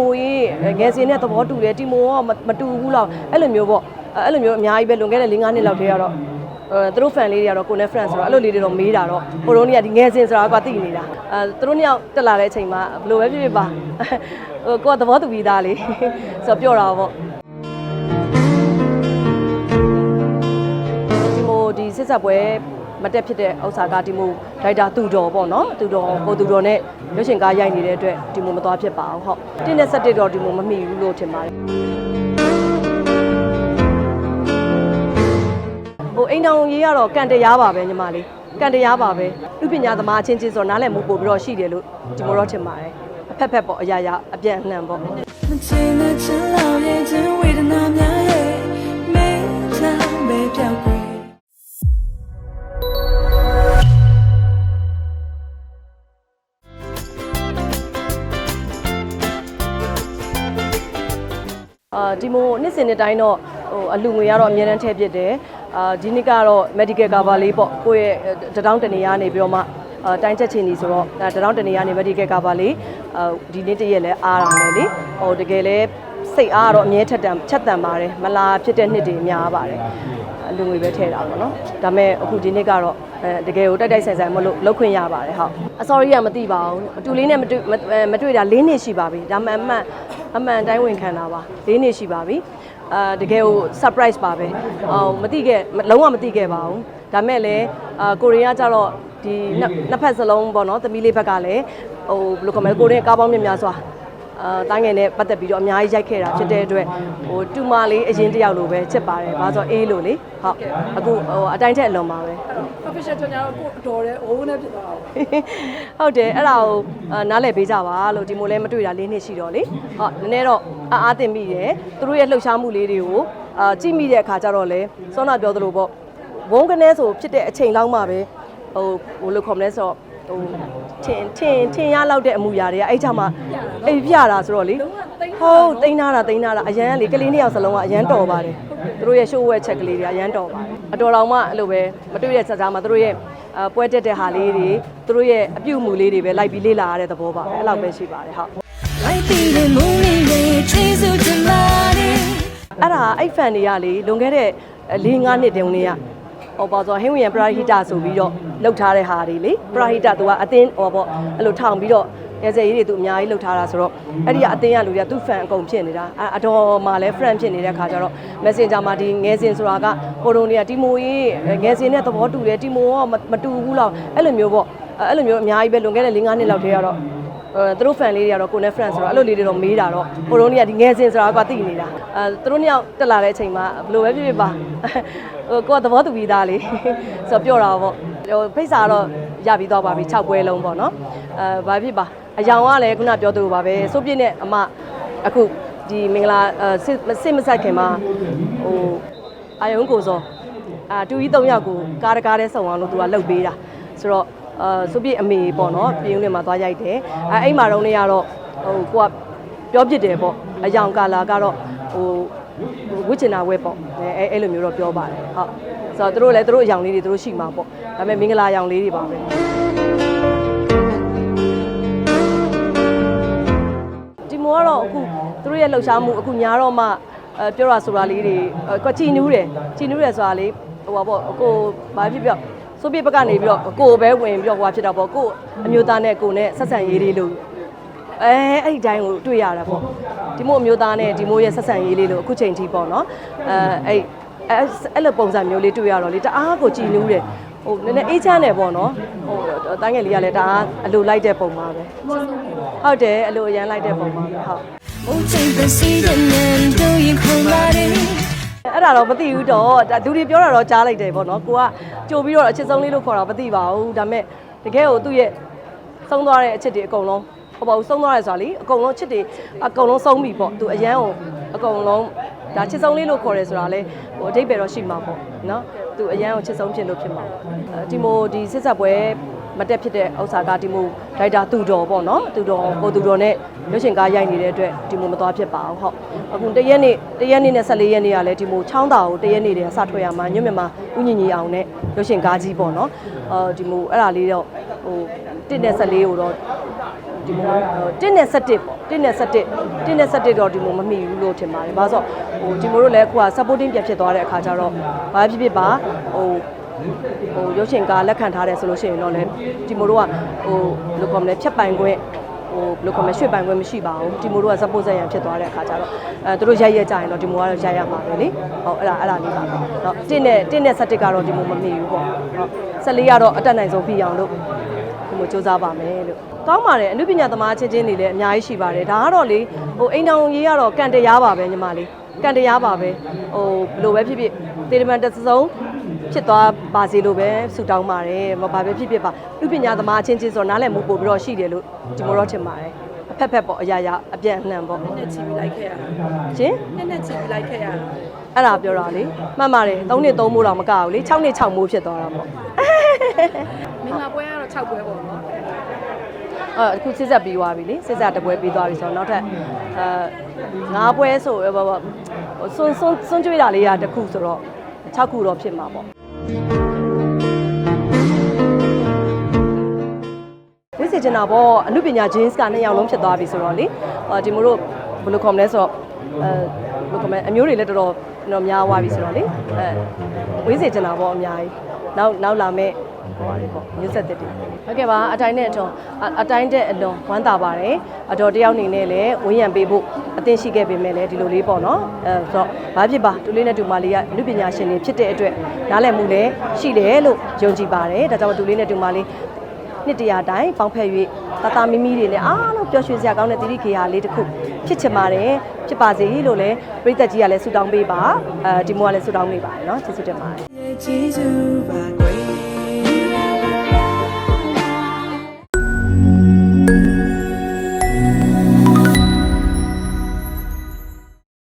မိုရေးငယ်စဉ်နဲ့သဘောတူတယ်တီမိုကမမတူဘူးလောက်အဲ့လိုမျိုးပေါ့အဲ့လိုမျိုးအများကြီးပဲလွန်ခဲ့တဲ့၄-၅နှစ်လောက်တည်းကတော့အဲသူတို့ fan လေးတွေကတော့ကိုနဲ့ friend ဆိုတော့အဲ့လိုလေးတွေတော့မေးတာတော့ကိုရိုနီကဒီငယ်စဉ်ဆိုတာကသိနေတာအဲသူတို့နှစ်ယောက်တက်လာတဲ့အချိန်မှာဘယ်လိုပဲဖြစ်ဖြစ်ပါဟိုကိုကသဘောတူပြီးသားလေဆိုတော့ပြောတာပေါ့ဒီမိုဒီစစ်ဆက်ပွဲ မတက်ဖြစ်တဲ့ဥစ္စာကဒီမိုဒိုက်တာတူတော်ပေါ့နော်တူတော်ကိုတူတော်နဲ့ရွှေရှင်ကားရိုက်နေတဲ့အတွက်ဒီမိုမသွားဖြစ်ပါဘူးဟုတ်တင်းနဲ့ဆက်တစ်တော့ဒီမိုမမိဘူးလို့ထင်ပါတယ်ဟိုအိမ်တောင်ရေးကတော့ကန်တရားပါပဲညီမလေးကန်တရားပါပဲဥပညာသမားအချင်းချင်းဆိုတော့နားလည်မှုပို့ပြီးတော့ရှိတယ်လို့ဒီမိုတော့ထင်ပါတယ်အဖက်ဖက်ပေါ့အရာရာအပြန်အလှန်ပေါ့ အာဒီမိုနှစ်စဉ်နှစ်တိုင်းတော့ဟိုအလူငွေကတော့အများတန်းထည့်ဖြစ်တယ်အာဒီနှစ်ကတော့ medical cover လေးပေါ့ကိုယ့်ရဲ့တတောင်းတနေရနေပြီးတော့မှအာတိုင်းချက်ချင်နေဆိုတော့ဒါတတောင်းတနေရနေ medical cover လေးအာဒီနေ့တည့်ရက်လဲအားရမယ်လေဟိုတကယ်လဲစိတ်အားကတော့အမြဲထက်တန်ချက်တန်ပါတယ်မလာဖြစ်တဲ့နှစ်တွေများပါတယ်အလူငွေပဲထည့်တာပေါ့နော်ဒါပေမဲ့အခုဒီနေ့ကတော့အဲ တကယ်ကိုတိုက်တိုက်ဆိုင်ဆိုင်မလို့လောက်ခွင့်ရပါတယ်ဟုတ်အ sorry ကမသိပါဘူးအတူလေးနဲ့မတွေ့မမတွေ့တာ၄နှစ်ရှိပါပြီဒါမှအမှန်အမှန်တိုင်းဝင်ခံတာပါ၄နှစ်ရှိပါပြီအာတကယ်ကို surprise ပါပဲအော်မသိခဲ့လုံးဝမသိခဲ့ပါဘူးဒါမဲ့လည်းအာကိုရီးယားကျတော့ဒီနှစ်နှစ်ဖက်စလုံးပေါ့နော်သမီးလေးဘက်ကလည်းဟိုဘယ်လိုခေါ်မလဲကိုရီးယားကားပေါင်းများများစွာအာတိုင်းငယ်နဲ့ပတ်သက်ပြီးတော့အများကြီးရိုက်ခဲ့တာဖြစ်တဲ့အတွက်ဟိုတူမလေးအရင်တယောက်လိုပဲချစ်ပါတယ်။ဘာလို့ဆိုအေးလို့လေ။ဟုတ်အခုဟိုအတိုင်းထက်အလွန်ပါပဲ official ထွန်ကြတော့ကိုတော်တယ်အိုးနဲ့ဖြစ်သွားတာပေါ့။ဟုတ်တယ်အဲ့ဒါကိုအာနားလည်ပေးကြပါလို့ဒီမိုလဲမတွေ့တာလေးနှစ်ရှိတော့လေ။ဟုတ်နည်းနည်းတော့အားအားတင်မိတယ်။သူတို့ရဲ့လှုပ်ရှားမှုလေးတွေကိုအာကြည့်မိတဲ့အခါကျတော့လေစောနာပြောသလိုပေါ့ဝုန်းကနေဆိုဖြစ်တဲ့အချိန်လောက်မှပဲဟိုဟိုလို့ခေါ်မလဲဆိုတော့ဟိုထင်ထင်ထင်ရလောက်တဲ့အမူအရာတွေကအဲ့ချမှာအိပ်ပြတာဆိုတော့လေ ဟုတ်တိန်းထားတာတိန်းထားတာအရန်လေကလေးနှစ်ယောက်စလုံးကအရန်တော်ပါတယ်သူတို့ရဲ့ရှိုးဝဲချက်ကလေးတွေအရန်တော်ပါတယ်အတော်တော်မှအဲ့လိုပဲမတွေ့တဲ့စကားမှာသူတို့ရဲ့အပွဲတက်တဲ့ဟာလေးတွေသူတို့ရဲ့အပြုတ်မှုလေးတွေပဲလိုက်ပြီးလေ့လာရတဲ့သဘောပါပဲအဲ့လောက်ပဲရှိပါတယ်ဟုတ်လိုက်ပြီးတဲ့မုန်းနေလေချေစုချင်လာတယ်အဲ့ဒါအဲ့ဖန်တွေကလေလွန်ခဲ့တဲ့၄၅နှစ်တုန်းက ဟောပါဆိုဟင်းဝင်ပရာဟိတဆိုပြီးတော့လှုပ်ထားတဲ့ဟာတွေလေပရာဟိတသူကအတင်းဟောပေါ့အဲ့လိုထောင်ပြီးတော့ရဲစဲကြီးတွေသူအများကြီးလှုပ်ထားတာဆိုတော့အဲ့ဒီကအတင်းရလူတွေကသူ့ fan အကုန်ဖြစ်နေတာအဲ့အတော်မှလည်း friend ဖြစ်နေတဲ့ခါကျတော့ messenger မှာဒီငယ်စဉ်ဆိုတာကကိုရိုနီကတီမိုရေးငယ်စဉ်နဲ့သဘောတူတယ်တီမိုကမတူဘူးလောက်အဲ့လိုမျိုးပေါ့အဲ့လိုမျိုးအများကြီးပဲလွန်ခဲ့တဲ့၄၅နှစ်လောက်တည်းကတော့အဲ သူတို့ fan လေးတွေကတော့ကိုနဲ့ friend ဆိုတော့အဲ့လိုလေးတွေတော့မေးတာတော့ကိုရိုနီကဒီငယ်စဉ်ဆိုတာကသိနေတာအဲသူတို့နှစ်ယောက်တက်လာတဲ့အချိန်မှာဘယ်လိုပဲဖြစ်ဖြစ်ပါဟိုကိုကသဘောတူပြီးသားလေဆိုတော့ပြောတာပေါ့ဟိုဖိတ်စာတော့ရပြီးတော့ပါပြီ6ပွဲလုံးပေါ့နော်အဲဘာဖြစ်ပါအယောင်ကလည်းခုနပြောသူလိုပါပဲစိုးပြည့်နဲ့အမအခုဒီမင်္ဂလာစစ်စစ်မဆက်ခင်မှာဟိုအာယုံကိုစောအာတူကြီး၃ယောက်ကိုကားတကားတဲ့ဆုံအောင်လို့သူကလှုပ်ပေးတာဆိုတော့ အာဆိုပြည့်အမေပေါ့နော်ပြင်းဦးနဲ့မှာသွားရိုက်တယ်အဲအဲ့မှာတော့နေရတော့ဟိုကိုကပြောပြစ်တယ်ပေါ့အယောင်ကာလာကတော့ဟိုဝစ်ချင်တာဝဲပေါ့အဲအဲ့အဲ့လိုမျိုးတော့ပြောပါတယ်ဟုတ်ဆိုတော့သူတို့လည်းသူတို့အယောင်လေးတွေသူတို့ရှိမှာပေါ့ဒါပေမဲ့မင်္ဂလာအယောင်လေးတွေပါပဲဒီမောကတော့အခုသူတို့ရဲ့လှုပ်ရှားမှုအခုညာတော့မှအဲပြောတာဆိုတာလေးတွေကကြည်နူးတယ်ကြည်နူးတယ်ဆိုတာလေးဟိုပါပေါ့ကိုဘာဖြစ်ပြော ဆိုပြဘက်ကနေပြီးတော့ကိုပဲဝင်ပြီးတော့ဟိုဖြစ်တာပေါ့ကိုအမျိုးသားနဲ့ကိုနဲ့ဆက်ဆံရေးလေးလို့အဲအဲ့ဒီတိုင်းကိုတွေ့ရတာပေါ့ဒီမို့အမျိုးသားနဲ့ဒီမို့ရဲ့ဆက်ဆံရေးလေးလို့အခုချိန်ထိပေါ့နော်အဲအဲ့အဲ့အဲ့လိုပုံစံမျိုးလေးတွေ့ရတော့လေတအားကိုကြည်နူးတယ်ဟိုနည်းနည်းအေးချမ်းတယ်ပေါ့နော်ဟိုတိုင်းငယ်လေးကလည်းတအားအလိုလိုက်တဲ့ပုံပါပဲဟုတ်တယ်အလိုအရန်လိုက်တဲ့ပုံပါပဲဟုတ်မုန်းချင်တဲ့စီးတဲ့နန်တို့ရင်ခုန်လာတယ် အဲ့ဒါတော့မသိဘူးတော့ဒါသူတွေပြောတာတော့ကြားလိုက်တယ်ပေါ့နော်ကိုကကြိုပြီးတော့အချစ်ဆုံးလေးလို့ခေါ်တာမသိပါဘူးဒါပေမဲ့တကယ်ကိုသူ့ရဲ့ဆုံးသွားတဲ့အချစ်တွေအကုန်လုံးဟောပါဘူးဆုံးသွားရဲဆိုတာလေအကုန်လုံးအချစ်တွေအကုန်လုံးဆုံးပြီပေါ့သူအရန်ကိုအကုန်လုံးဒါချစ်ဆုံးလေးလို့ခေါ်တယ်ဆိုတာလေဟိုအတိတ်ပဲတော့ရှိမှာပေါ့နော်သူအရန်ကိုချစ်ဆုံးဖြစ်လို့ဖြစ်မှာပေါ့အဲဒီမိုဒီစစ်ဆက်ပွဲ မတက်ဖြစ်တဲ့ဥစ္စာကဒီမိုဒိုက်တာတူတော်ပေါ့နော်တူတော်ကိုတူတော်နဲ့ရွှေရှင်ကားရိုက်နေတဲ့အတွက်ဒီမိုမသွားဖြစ်ပါဘူးဟုတ်အခုတရက်နေ့တရက်နေ့နဲ့14ရက်နေ့ကလည်းဒီမိုချောင်းတာကိုတရက်နေ့တည်းစထွက်ရမှာညွန့်မြန်မာဥညင်ကြီးအောင်နဲ့ရွှေရှင်ကားကြီးပေါ့နော်အော်ဒီမိုအဲ့ဒါလေးတော့ဟို1နဲ့14ကိုတော့ဒီမို1နဲ့17ပေါ့1 1နဲ့7 1နဲ့7တော့ဒီလိုမမိဘူးလို့ထင်ပါတယ်ဘာလို့ဆိုဟိုဒီမိုတို့လည်းအခုက supporting ပြန်ဖြစ်သွားတဲ့အခါကျတော့ဘာဖြစ်ဖြစ်ပါဟို ဟိုရုပ်ရှင်ကားလက်ခံထားတယ်ဆိုလို့ရှိရင်တော့လေဒီမိုတို့ကဟိုဘယ်လိုခေါ်မလဲဖြတ်ပိုင်ခွင့်ဟိုဘယ်လိုခေါ်မလဲရွှေ့ပိုင်ခွင့်မရှိပါဘူးဒီမိုတို့က support ဆက်ရန်ဖြစ်သွားတဲ့အခါကျတော့အဲသူတို့ရိုက်ရကြရင်တော့ဒီမိုကတော့ရိုက်ရမှာပဲလေဟုတ်အဲ့ဒါအဲ့ဒါလေးပါတော့တင့်နဲ့တင့်နဲ့ဆက်တစ်ကတော့ဒီမိုမမီဘူးပေါ့ဟုတ်ဆက်လေးကတော့အတက်နိုင်ဆုံးပြီးအောင်လို့ဒီမိုစူးစမ်းပါမယ်လို့ကောင်းပါတယ်အမှုပညာသမားချင်းချင်းတွေလည်းအများကြီးရှိပါတယ်ဒါကတော့လေဟိုအိမ်တော်ရေးကတော့ကန်တရားပါပဲညီမလေးကန်တရားပါပဲဟိုဘယ်လိုပဲဖြစ်ဖြစ်တေတမန်တစ်စုံ ဖြစ်သွားပါစေလို့ပဲဆုတောင်းပါတယ်မဘာပဲဖြစ်ဖြစ်ပါအနုပညာသမားချင်းချင်းဆိုတော့နားလည်မှုပို့ပြီးတော့ရှိတယ်လို့ဒီမိုတော့ထင်ပါတယ်အဖက်ဖက်ပေါ့အရာရာအပြန်အလှန်ပေါ့နဲ့ချီပြီးလိုက်ခဲ့ရတာရှင်နဲ့နဲ့ချီပြီးလိုက်ခဲ့ရတာအဲ့ဒါပြောတာလေမှတ်ပါတယ်3နှစ်3မိုးတော့မကဘူးလေ6နှစ်6မိုးဖြစ်သွားတာပေါ့မင်္ဂလာပွဲကတော့6ပွဲပေါ့နော်အဲအခုစစ်ဆက်ပြီးသွားပြီလေစစ်ဆက်တစ်ပွဲပြီးသွားပြီဆိုတော့နောက်ထပ်အဲငါးပွဲဆိုဘာဘာစွန်းစွန်းစွန်းကြွေးတာလေးရတစ်ခုဆိုတော့6ခုတော့ဖြစ်မှာပေါ့ ဝိစေချင်တာပေါ့အနုပညာ jeans ကနှစ်ယောက်လုံးဖြစ်သွားပြီဆိုတော့လေအော်ဒီမို့လို့ဘယ်လိုခေါ်မလဲဆိုတော့အဲဘယ်လိုခေါ်မလဲအမျိုးတွေလည်းတော်တော်တော့များသွားပြီဆိုတော့လေအဲဝိစေချင်တာပေါ့အများကြီးနောက်နောက်လာမဲ့ ဟိုပါလေပေါ့မျိုးဆက်တက်တွေဟုတ်ကဲ့ပါအတိုင်းနဲ့အတော်အတိုင်းတဲ့အလွန်ဝမ်းသာပါတယ်အတော်တယောက်အနေနဲ့လည်းဝင်းရံပေးဖို့အသင့်ရှိခဲ့ပေမဲ့လည်းဒီလိုလေးပေါ့နော်အဲဆိုတော့ဘာဖြစ်ပါတူလေးနဲ့တူမလေးကအနုပညာရှင်တွေဖြစ်တဲ့အတွက်နားလည်မှုလည်းရှိတယ်လို့ယုံကြည်ပါတယ်ဒါကြောင့်တူလေးနဲ့တူမလေး နှစ်တရာတိုင်းပေါင်းဖက်၍တသားမီမီတွေနဲ့အားလုံးပျော်ရွှင်စရာကောင်းတဲ့တိရိခေယာလေးတစ်ခုဖြစ်ချင်ပါတယ်ဖြစ်ပါစေလို့လည်းပြည်သက်ကြီးကလည်းဆုတောင်းပေးပါအဲဒီမိုကလည်းဆုတောင်းပေးပါတယ်เนาะကျေးဇူးတင်ပါတယ် ရဲ့ကျေးဇူးပါ